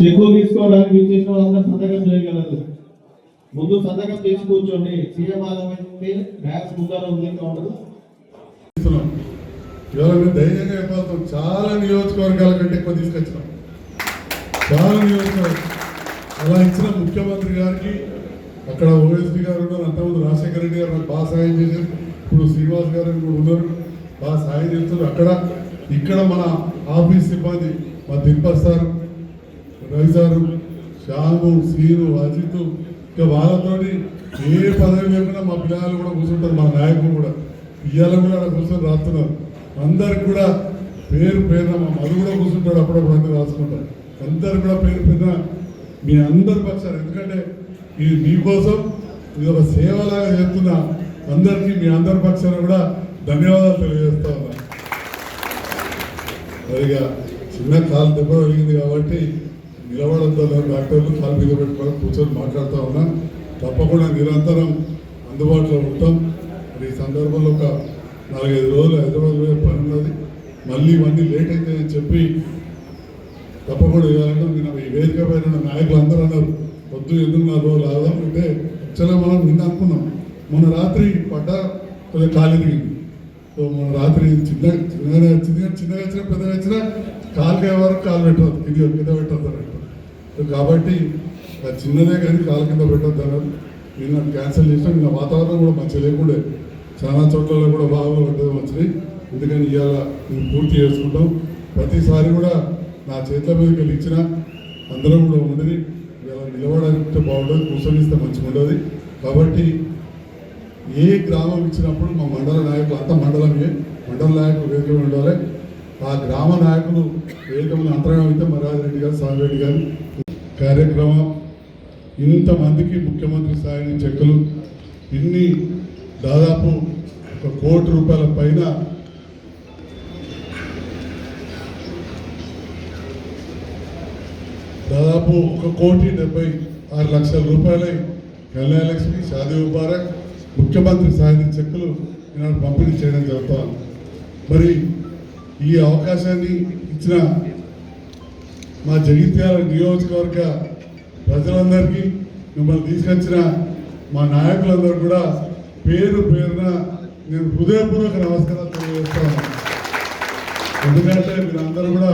చెక్కులు తీసుకోవడానికి విచ్చేసిన వాళ్ళందరూ సంతకం చేయగలరు. ముందు సంతకం చేసి కూర్చోండి. సీఎం ఆలయంకి మ్యాథ్స్ ముందర ఉంది కౌంటర్ ఇవాళ మేము ధైర్యంగా చెప్పాల్సాం చాలా నియోజకవర్గాల కంటే ఎక్కువ తీసుకొచ్చినాం. చాలా నియోజకవర్గం. అలా ఇచ్చిన ముఖ్యమంత్రి గారికి అక్కడ ఓఎస్పీ గారు ఉన్నారు అంతకుముందు రాజశేఖర రెడ్డి గారు నాకు బాగా సాయం చేశారు. ఇప్పుడు శ్రీనివాస్ గారు కూడా ఉన్నారు బాగా సాయం చేస్తున్నారు. అక్కడ ఇక్కడ మన ఆఫీస్ సిబ్బంది మా తిరుపతి సార్ రవి సారు శ్యాము సీను అజిత్ ఇక వాళ్ళతో ఏ పదవి లేకుండా మా పిల్లలు కూడా కూర్చుంటారు మా నాయకులు కూడా. పిల్లలు కూడా అక్కడ కూర్చొని రాస్తున్నారు. అందరికి కూడా పేరు పేరున మా మధు కూడా కూర్చుంటాడు అప్పుడప్పుడు అందరూ రాసుకుంటారు అందరు కూడా పేరు పేరున మీ అందరు పక్షాలు ఎందుకంటే ఇది మీకోసం ఇది ఒక సేవలాగా చేస్తున్న అందరికీ మీ అందరి పక్షాన కూడా ధన్యవాదాలు తెలియజేస్తా ఉన్నా. సరిగా చిన్న కాలు దెబ్బ కలిగింది కాబట్టి నిలబడద్దు డాక్టర్లు కాలు మీద పెట్టుకొని కూర్చొని మాట్లాడుతూ ఉన్నా. తప్పకుండా నిరంతరం అందుబాటులో ఉంటాం. ఈ సందర్భంలో ఒక నాలుగైదు రోజులు హైదరాబాద్ పోయే పని ఉన్నది. మళ్ళీ ఇవన్నీ లేట్ అయితే అని చెప్పి తప్పకుండా ఇవ్వాలంటే నిన్న ఈ వేదిక పైన నాయకులు అందరూ అన్నారు వద్దు ఎందుకు రోజులు ఆదాం. అంటే యాక్చువల్గా మనం నిన్న అనుకున్నాం. మొన్న రాత్రి పడ్డ కొద్దిగా కాలు సో మన రాత్రి చిన్న చిన్నగా చిన్నగా చిన్నగా వచ్చినా పెద్దగా వచ్చినా కాలుకే వరకు కాలు పెట్టవద్దు ఇది కింద పెట్టద్దు అన్నట్టు కాబట్టి చిన్నదే కానీ కాలు కింద పెట్టద్దు అన్నారు. నిన్న క్యాన్సిల్ చేసినా నిన్న వాతావరణం కూడా మంచిగా లేకుండే. చాలా చోట్లలో కూడా బాగా పడ్డది వచ్చినాయి. ఎందుకని ఇవాళ మేము పూర్తి చేసుకుంటాం. ప్రతిసారి కూడా నా చేతుల మీదకి వెళ్ళి ఇచ్చిన అందరం కూడా ఉండదు ఇలా నిలబడాలంటే బాగుండదు కూర్చొని ఇస్తే మంచిగా ఉండదు కాబట్టి ఏ గ్రామం ఇచ్చినప్పుడు మా మండల నాయకులు అంత మండలమే మండల నాయకులు వేదిక ఉండాలి. ఆ గ్రామ నాయకులు వేదిక మీద అయితే మరాజ్ రెడ్డి గారు సాయి రెడ్డి గారు కార్యక్రమం ఇంతమందికి ముఖ్యమంత్రి సాయని చెక్కులు. ఇన్ని దాదాపు ఒక కోటి రూపాయల పైన దాదాపు ఒక కోటి డెబ్బై ఆరు లక్షల రూపాయలై కళ్యాణలక్ష్మి షాదీ ముబారక్ ముఖ్యమంత్రి సాయం చెక్కులు ఈనాడు పంపిణీ చేయడం జరుగుతాను మరి ఈ అవకాశాన్ని ఇచ్చిన మా జగిత్యాల నియోజకవర్గ ప్రజలందరికీ మిమ్మల్ని తీసుకొచ్చిన మా నాయకులందరూ కూడా పేరు పేరున నేను హృదయపూర్వక నమస్కారాలు తెలియజేస్తాను. ఎందుకంటే మీరందరూ కూడా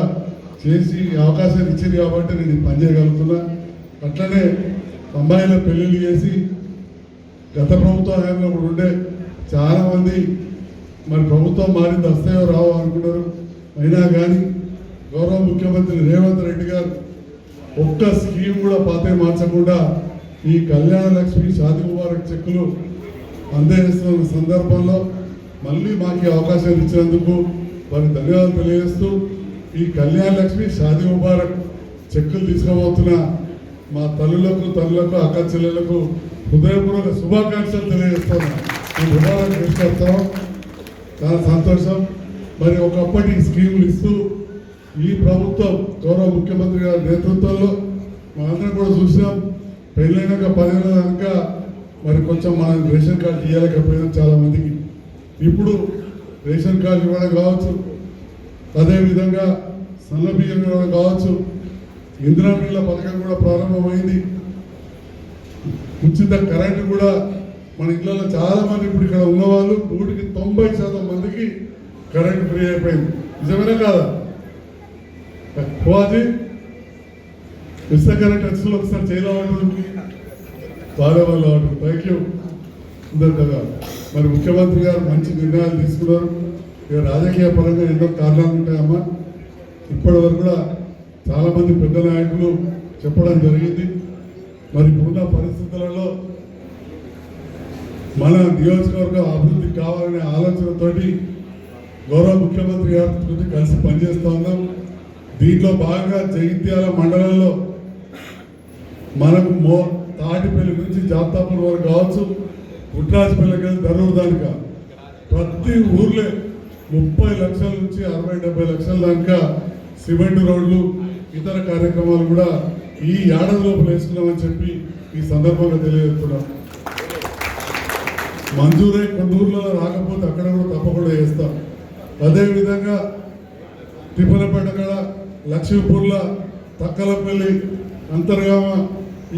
చేసి అవకాశం ఇచ్చింది కాబట్టి నేను పనిచేయగలుగుతున్నా పని అట్లనే అమ్మాయిల పెళ్ళిళ్ళు చేసి గత ప్రభుత్వ హయాంలో కూడా ఉండే చాలామంది మరి ప్రభుత్వం మారింది వస్తాయో రావో అనుకున్నారు. అయినా కానీ గౌరవ ముఖ్యమంత్రి రేవంత్ రెడ్డి గారు ఒక్క స్కీమ్ కూడా పాతే మార్చకుండా ఈ కళ్యాణ లక్ష్మి షాది ముబారక్ చెక్కులు అందజేస్తున్న సందర్భంలో మళ్ళీ మాకు అవకాశం ఇచ్చినందుకు వారి ధన్యవాదాలు తెలియజేస్తూ ఈ కళ్యాణ లక్ష్మి షాది ముబారక్ చెక్కులు తీసుకోబోతున్న మా తల్లులకు తల్లులకు అక్క చెల్లెలకు హృదయపూర్వక శుభాకాంక్షలు తెలియజేస్తాను ఈ ముబారక్ చాలా సంతోషం. మరి ఒకప్పటి స్కీములు ఇస్తూ ఈ ప్రభుత్వం గౌరవ ముఖ్యమంత్రి గారి నేతృత్వంలో మనందరం కూడా చూసినాం. పెళ్ళైనాక పదేళ్ళ మరి కొంచెం మనం రేషన్ కార్డు ఇవ్వలేకపోయినాం చాలామందికి ఇప్పుడు రేషన్ కార్డు ఇవ్వడం కావచ్చు అదేవిధంగా సన్న బియ్యం ఇవ్వడం కావచ్చు ఇందిరా మిల్ల పథకం కూడా ప్రారంభమైంది. ఉచిత కరెంటు కూడా మన ఇళ్ళలో చాలామంది ఇప్పుడు ఇక్కడ ఉన్నవాళ్ళు నూటికి తొంభై శాతం మందికి కరెంట్ ఫ్రీ అయిపోయింది. నిజమేనా కాదా? కోజీ విశాఖ కరెంట్ ఒకసారి చేయలేమంటారు బాగా వాళ్ళు అంటారు థ్యాంక్ యూ. అందరు కదా. మరి ముఖ్యమంత్రి గారు మంచి నిర్ణయాలు తీసుకున్నారు. ఇక రాజకీయ పరంగా ఎన్నో కారణాలు ఉంటాయమ్మా ఇప్పటి వరకు కూడా చాలామంది పెద్ద నాయకులు చెప్పడం జరిగింది. మరి ఇప్పుడున్న పరిస్థితులలో మన నియోజకవర్గం అభివృద్ధి కావాలనే ఆలోచనతోటి గౌరవ ముఖ్యమంత్రి గారితో కలిసి పనిచేస్తూ ఉన్నాం. దీంట్లో భాగంగా జగిత్యాల మండలంలో మనకు మో తాటిపల్లి నుంచి జాతాపూర్ వరకు కావచ్చు గుట్రాజపల్లికి కానీ ధరూరు దానిక. ప్రతి ఊర్లే ముప్పై లక్షల నుంచి అరవై డెబ్బై లక్షల దాకా సిమెంట్ రోడ్లు ఇతర కార్యక్రమాలు కూడా ఈ ఏడాది లోపల వేసుకున్నామని చెప్పి ఈ సందర్భంగా తెలియజేస్తున్నాం. మంజూరే కొన్ని ఊర్లలో రాకపోతే అక్కడ కూడా తప్పకుండా చేస్తాం. అదేవిధంగా తిప్పలపేట కూడా లక్ష్మీపూర్ల తక్కలపల్లి అంతర్గామ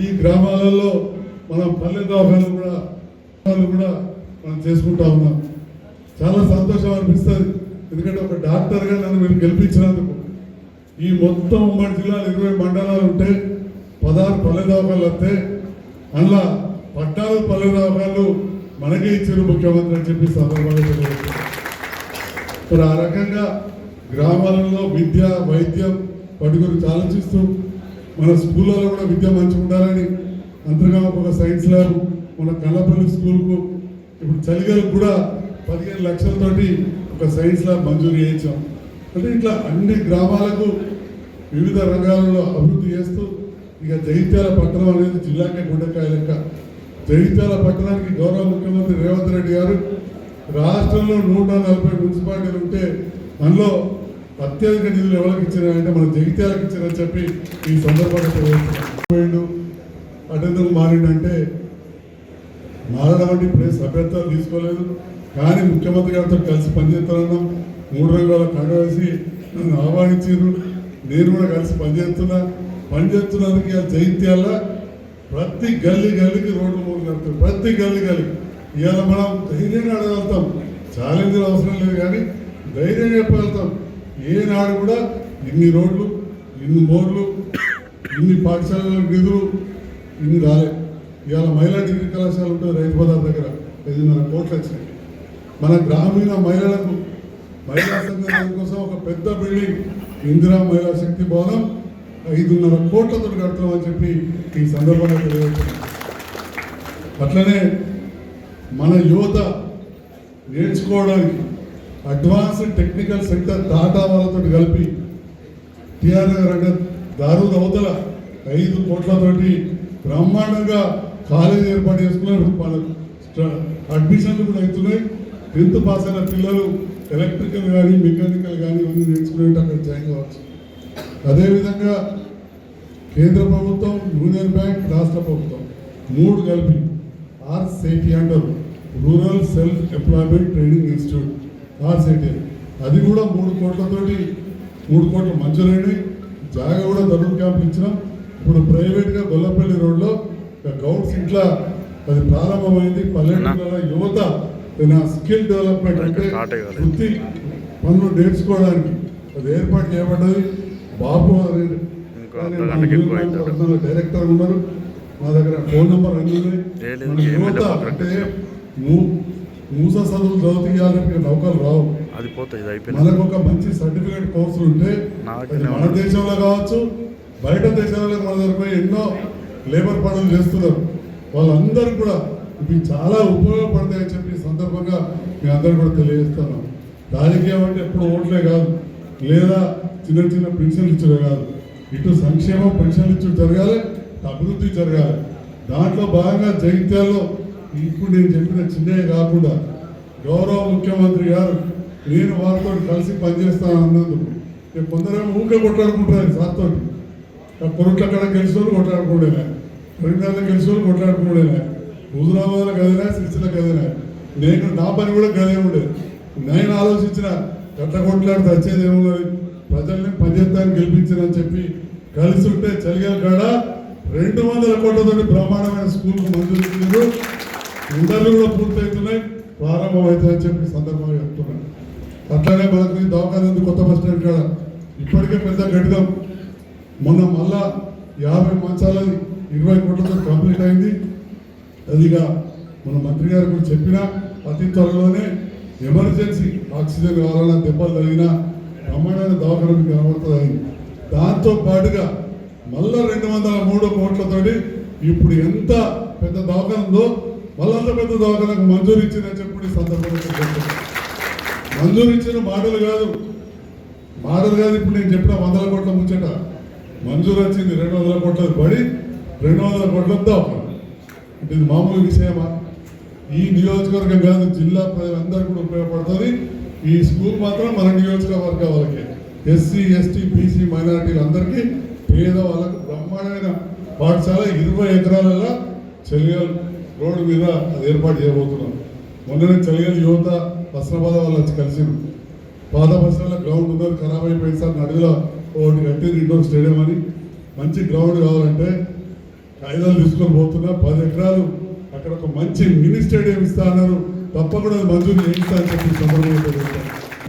ఈ గ్రామాలలో మనం పల్లె దవాఖాలు కూడా కూడా మనం చేసుకుంటా ఉన్నాం. చాలా సంతోషం అనిపిస్తుంది. ఎందుకంటే ఒక డాక్టర్గా నన్ను మీరు గెలిపించినందుకు. ఈ మొత్తం ఉమ్మడి జిల్లాలో ఇరవై మండలాలు ఉంటే పదహారు పల్లె దవాఖాలు వస్తే అందులో పట్టాలు పల్లె మనకే ఇచ్చారు ముఖ్యమంత్రి అని చెప్పి సందర్భంగా ఇప్పుడు మరి ఆ రకంగా గ్రామాలలో విద్య వైద్యం వాటి గురించి ఆలోచిస్తూ మన స్కూళ్ళలో కూడా విద్య మంచిగా ఉండాలని అంతగా ఒక సైన్స్ ల్యాబ్ మన కళ్ళపల్లి స్కూల్కు ఇప్పుడు చలిగలకు కూడా పదిహేను లక్షలతోటి ఒక సైన్స్ ల్యాబ్ మంజూరు చేయించాం. అంటే ఇట్లా అన్ని గ్రామాలకు వివిధ రంగాలలో అభివృద్ధి చేస్తూ ఇక జగిత్యాల పట్టణం అనేది జిల్లాకే గుండెకాయ లెక్క. జగిత్యాల పట్టణానికి గౌరవ ముఖ్యమంత్రి రేవంత్ రెడ్డి గారు రాష్ట్రంలో నూట నలభై మున్సిపాలిటీలు ఉంటే అందులో అత్యధిక నిధులు ఎవరికి ఇచ్చారంటే మన జగిత్యాలకు ఇచ్చారని చెప్పి ఈ సందర్భంగా తెలియజేస్తున్నాను. అటెందుకు మారిండంటే మారడం అంటే ఇప్పుడే సభ్యత్వాలు తీసుకోలేదు. కానీ ముఖ్యమంత్రి గారితో కలిసి పనిచేస్తున్నాం మూడు రంగాల వేసి నన్ను ఆహ్వానించారు నేను కూడా కలిసి పనిచేస్తున్నా. పనిచేస్తున్నందుకు జైత్యాల ప్రతి గల్లీ గల్లీకి రోడ్లు మూడు కడతాం ప్రతి గల్లీ గల్లీ ఇవాళ మనం ధైర్యంగా అడగలుగుతాం ఛాలెంజ్ అవసరం లేదు కానీ ధైర్యంగా చెప్పగలుగుతాం ఏనాడు కూడా ఇన్ని రోడ్లు ఇన్ని మోర్లు ఇన్ని పాఠశాలల నిధులు ఇన్ని రాలే. ఇవాళ మహిళా డిగ్రీ కళాశాల ఉంటుంది రైతు బజార్ దగ్గర ఐదున్నర కోట్లు వచ్చినాయి. మన గ్రామీణ మహిళలకు మహిళా సంఘం కోసం ఒక పెద్ద బిల్డింగ్ ఇందిరా మహిళా శక్తి భవనం ఐదున్నర కోట్లతో కడతామని చెప్పి ఈ సందర్భంగా తెలియజేస్తున్నాం. అట్లనే మన యువత నేర్చుకోవడానికి అడ్వాన్స్డ్ టెక్నికల్ సెక్టర్ టాటా వాళ్ళతో కలిపి టిఆర్ గారు అంటే దారు అవతల ఐదు కోట్లతోటి బ్రహ్మాండంగా కాలేజీ ఏర్పాటు చేసుకున్నారు. వాళ్ళకు స్ట- అడ్మిషన్లు కూడా అవుతున్నాయి. టెన్త్ పాస్ అయిన పిల్లలు ఎలక్ట్రికల్ కానీ మెకానికల్ కానీ ఇవన్నీ నేర్చుకునేట్టు అక్కడ జాయిన్ కావచ్చు. అదేవిధంగా కేంద్ర ప్రభుత్వం యూనియన్ బ్యాంక్ రాష్ట్ర ప్రభుత్వం మూడు కలిపి ఆర్సేటి అంటారు. Rural self employment training institute. RSETI అది కూడా మూడు కోట్లతోటి మూడు కోట్ల మంజూరైనవి జాగా కూడా దళూరు క్యాంప్ ఇచ్చినాం. ఇప్పుడు ప్రైవేట్గా గొల్లపల్లి రోడ్లో గౌడ్స్ ఇంట్లో అది ప్రారంభమైంది. పల్లెటూళ్ళ యువత నా స్కిల్ డెవలప్మెంట్ అంటే వృత్తి పనులు నేర్చుకోవడానికి అది ఏర్పాటు చేయబడ్డది. బాబు డైరెక్టర్ ఉన్నారు. మా దగ్గర ఫోన్ నెంబర్ అన్ని యువత అంటే మూస చదువులు చదువుతీయాలని నౌకలు రావు. అది పోతుంది అయిపోయింది. మనకు ఒక మంచి సర్టిఫికేట్ కోర్సులు ఉంటే మన దేశంలో కావచ్చు బయట దేశాలలో మన దగ్గర ఎన్నో లేబర్ పనులు చేస్తున్నారు. వాళ్ళందరూ కూడా ఇవి చాలా ఉపయోగపడతాయని చెప్పి సందర్భంగా మీ అందరూ కూడా తెలియజేస్తున్నాం. రాజకీయం అంటే ఎప్పుడు ఓట్లే కాదు లేదా చిన్న చిన్న పెన్షన్లు ఇచ్చడే కాదు. ఇటు సంక్షేమం పెన్షన్లు ఇచ్చుడు జరగాలి అభివృద్ధి జరగాలి. దాంట్లో భాగంగా జగిత్యాల్లో ఇప్పుడు నేను చెప్పిన చిన్నవి కాకుండా గౌరవ ముఖ్యమంత్రి గారు నేను వారితో కలిసి పనిచేస్తాను అన్నందుకు. నేను కొందరేమో ఊకే కొట్లాడుకుంటారు సార్తో. కొరట్ల కడ కలిసి వాళ్ళు కొట్లాడుకోడేనా కరీంనగర్లో కలిసి వాళ్ళు కొట్లాడుకోడేనా హుజురాబాద్లో గదినా సిరిసిల్ల గదినా నేను నా పని కూడా కదే ఉండేది నేను ఆలోచించిన ఎట్లా కొట్లాడితే వచ్చేదేమో ఏమున్నది ప్రజల్ని పనిచేస్తాను గెలిపించానని చెప్పి కలిసి ఉంటే చలిగల కాడ? రెండు వందల కోట్లతోటి బ్రహ్మాండమైన స్కూల్కు మంజూరు ఇచ్చిండ్రు ఇంటర్లు కూడా పూర్తవుతున్నాయి ప్రారంభం అవుతుందని చెప్పి సందర్భంగా చెప్తున్నాను అట్లానే మనకు ఈ దవాఖాన కొత్త బస్ స్టాండ్ కాడ. ఇప్పటికే పెద్ద గడిదాం మొన్న మళ్ళా యాభై మంచాలది ఇరవై కోట్లతో కంప్లీట్ అయింది. అదిగా మన మంత్రి గారు కూడా చెప్పినా అతి త్వరలోనే ఎమర్జెన్సీ ఆక్సిజన్ కావాలన్నా దెబ్బలు తగినా బ్రహ్మాండమైన దవాఖాన మీకు కనబడుతుంది. దాంతో పాటుగా మళ్ళా రెండు వందల మూడు కోట్లతోటి ఇప్పుడు ఎంత పెద్ద దవాఖాన ఉందో మళ్ళీ పెద్ద దవాఖానకు మంజూరు ఇచ్చిందని చెప్పి సందర్భంగా మంజూరు ఇచ్చిన మాటలు కాదు. మాటలు కాదు ఇప్పుడు నేను చెప్పిన వందల కోట్ల ముచ్చట. మంజూరు వచ్చింది రెండు వందల కోట్ల పడి రెండు వందల కోట్ల దవాఖాన? ఇది మామూలు విషయమా? ఈ నియోజకవర్గం కాదు జిల్లా ప్రజలందరూ కూడా ఉపయోగపడుతుంది. ఈ స్కూల్ మాత్రం మన నియోజకవర్గ వాళ్ళకి. ఎస్సీ ఎస్టీ బీసీ మైనారిటీలు అందరికీ పేద వాళ్ళకు బ్రహ్మాండమైన పాఠశాల ఇరవై ఎకరాలలో చెలియల్ రోడ్డు మీద అది ఏర్పాటు చేయబోతున్నాం. మొన్ననే చెలియల్ యువత హస్నాబాద్ వాళ్ళు వచ్చి కలిసింది పాత బస్సుల గ్రౌండ్ ఉందని ఖరాబ్ అయిపోయింది సార్. నడుగులో ఒకటి కట్టింది ఇండోర్ స్టేడియం అని. మంచి గ్రౌండ్ కావాలంటే కాగితాలు తీసుకొని పోతున్నా. పది ఎకరాలు అక్కడ ఒక మంచి మినీ స్టేడియం ఇస్తా అన్నారు. తప్పకుండా మంజూరు చేయిస్తా అని చెప్పి ఈ సందర్భంగా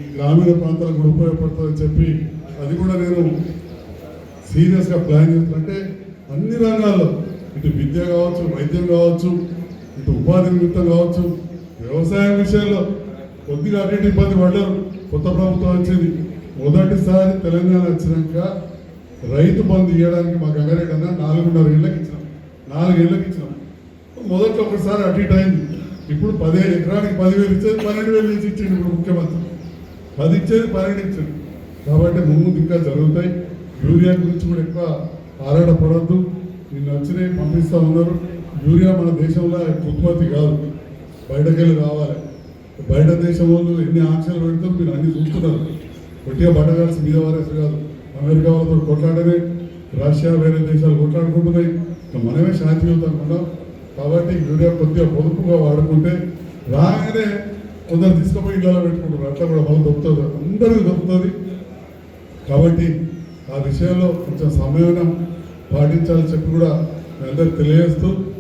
ఈ గ్రామీణ ప్రాంతాలకు కూడా ఉపయోగపడుతుందని చెప్పి అది కూడా నేను సీరియస్గా ప్లాన్ చేస్తుంటే అన్ని రంగాల్లో ఇటు విద్య కావచ్చు వైద్యం కావచ్చు ఇటు ఉపాధి నిమిత్తం కావచ్చు. వ్యవసాయం విషయంలో కొద్దిగా అటు ఇబ్బంది పడ్డారు. కొత్త ప్రభుత్వం వచ్చింది. మొదటిసారి తెలంగాణ వచ్చినాక రైతు బంధు ఇవ్వడానికి మా గంగారెడ్డి అన్న నాలుగున్నర ఏళ్ళకి ఇచ్చినాం. నాలుగేళ్ళకి ఇచ్చినాం. మొదట్లో ఒకసారి అటు ఇటు అయింది. ఇప్పుడు పదిహేను ఎకరానికి పదివేలు ఇచ్చేది పన్నెండు వేలు ఇచ్చి ఇచ్చింది ఇప్పుడు ముఖ్యమంత్రి. పది ఇచ్చేది పన్నెండు ఇచ్చాడు కాబట్టి ముందు ఇంకా జరుగుతాయి. యూరియా గురించి కూడా ఎక్కువ ఆరాటపడద్దు. నిన్న వచ్చినాయి పంపిస్తా ఉన్నారు. యూరియా మన దేశంలో ఉత్పత్తి కాదు. బయటకెళ్ళి రావాలి. బయట దేశం వాళ్ళు ఎన్ని ఆంక్షలు పెడతారు మీరు అన్ని చూస్తున్నారు. కొట్టిగా బట్టగాల్సి మీద వారేసి కాదు. అమెరికా వాళ్ళతో కొట్లాడనే రష్యా వేరే దేశాలు కొట్లాడుకుంటున్నాయి. మనమే శాంతియుతం అనుకున్నాం కాబట్టి యూరియా కొద్దిగా పొదుపుగా వాడుకుంటే రాగానే కొందరు తీసుకుపోయి ఇళ్ళలో పెట్టుకుంటారు అట్లా కూడా వాళ్ళు దొరుకుతుంది. అందరికీ దొరుకుతుంది. కాబట్టి ఆ విషయంలో కొంచెం సమయం పాటించాలని చెప్పి కూడా మీ అందరికి తెలియజేస్తూ